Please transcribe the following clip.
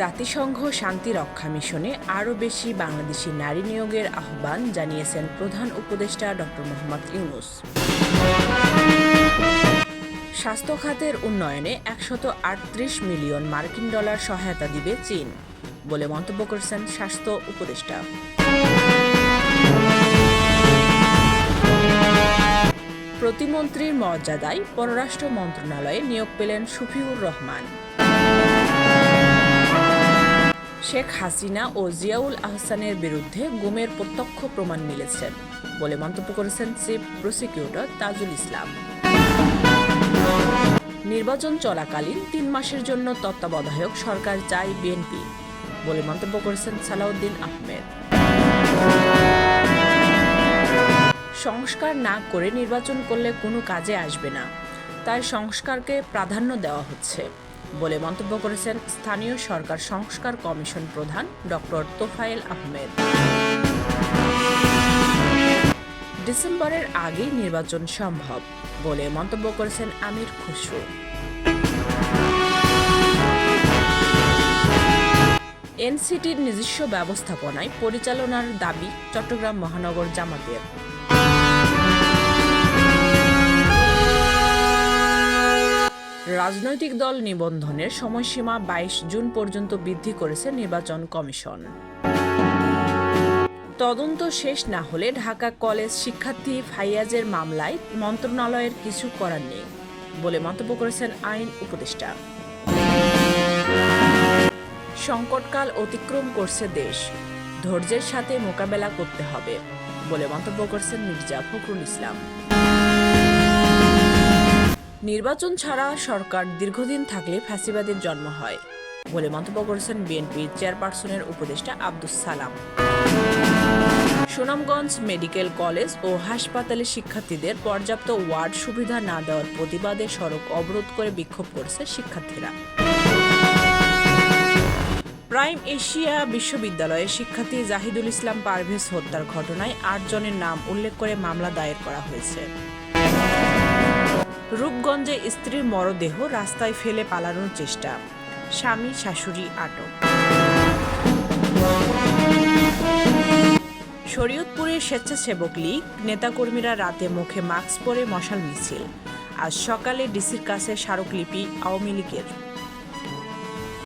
জাতিসংঘ শান্তি রক্ষা মিশনে আরও বেশি বাংলাদেশি নারী নিয়োগের আহ্বান জানিয়েছেন প্রধান উপদেষ্টা ডক্টর মোহাম্মদ ইউনুস। স্বাস্থ্য খাতের উন্নয়নে একশত আটত্রিশ মিলিয়ন মার্কিন ডলার সহায়তা দিবে চীন বলে মন্তব্য করেছেন স্বাস্থ্য উপদেষ্টা। প্রতিমন্ত্রীর মর্যাদায় পররাষ্ট্র মন্ত্রণালয়ে নিয়োগ পেলেন শফিউর রহমান। শেখ হাসিনা ও জিয়াউল আহসানের বিরুদ্ধে গুমের প্রত্যক্ষ প্রমাণ মিলেছে বলে মন্তব্য করেছেন চিফ প্রসিকিউটর তাজুল ইসলাম। নির্বাচন চলাকালীন তিন মাসের জন্য তত্ত্বাবধায়ক সরকার চাই বিএনপি বলে মন্তব্য করেছেন সালাউদ্দিন আহমেদ। সংস্কার না করে নির্বাচন করলে কোনো কাজে আসবে না। তাই সংস্কারকে প্রাধান্য দেওয়া হচ্ছে। বলে মন্তব্য করেছেন স্থানীয় সরকার সংস্কার কমিশন প্রধান ডক্টর তোফায়েল আহমেদ। ডিসেম্বরের আগেই নির্বাচন সম্ভব বলে মন্তব্য করেছেন আমির খুসরু। এনসিটির নিজস্ব ব্যবস্থাপনায় পরিচালনার দাবি চট্টগ্রাম মহানগর জামাতের। রাজনৈতিক দল নিবন্ধনের সময়সীমা বাইশ জুন পর্যন্ত বৃদ্ধি করেছে নির্বাচন কমিশন। তদন্ত শেষ না হলে ঢাকা কলেজ শিক্ষার্থী ফাইয়াজের মামলায় মন্ত্রণালয়ের কিছু করার নেই বলে মন্তব্য করেছেন আইন উপদেষ্টা। সংকটকাল অতিক্রম করছে দেশ। ধৈর্যের সাথে মোকাবেলা করতে হবে বলে মন্তব্য করেছেন মির্জা ফখরুল ইসলাম। নির্বাচন ছাড়া সরকার দীর্ঘদিন থাকলে ফ্যাসিবাদের জন্ম হয় বলে মন্তব্য করেছেন বিএনপির চেয়ারপারসনের উপদেষ্টা আব্দুস সালাম। সুনামগঞ্জ মেডিকেল কলেজ ও হাসপাতালে শিক্ষার্থীদের পর্যাপ্ত ওয়ার্ড সুবিধা না দেওয়ার প্রতিবাদে সড়ক অবরোধ করে বিক্ষোভ করেছে শিক্ষার্থীরা। প্রাইম এশিয়া বিশ্ববিদ্যালয়ের শিক্ষার্থী জাহিদুল ইসলাম পারভেজ হত্যার ঘটনায় আটজনের নাম উল্লেখ করে মামলা দায়ের করা হয়েছে। রূপগঞ্জে স্ত্রীর মরদেহ রাস্তায় ফেলে পালানোর চেষ্টা। স্বামী, শাশুড়ি আটক। শরীয়তপুরের স্বেচ্ছাসেবক লীগ, নেতাকর্মীরা রাতে মুখে মাস্ক পরে মশাল মিছিল। আজ সকালে ডিসির কাছে স্মারকলিপি আওয়ামী লীগের।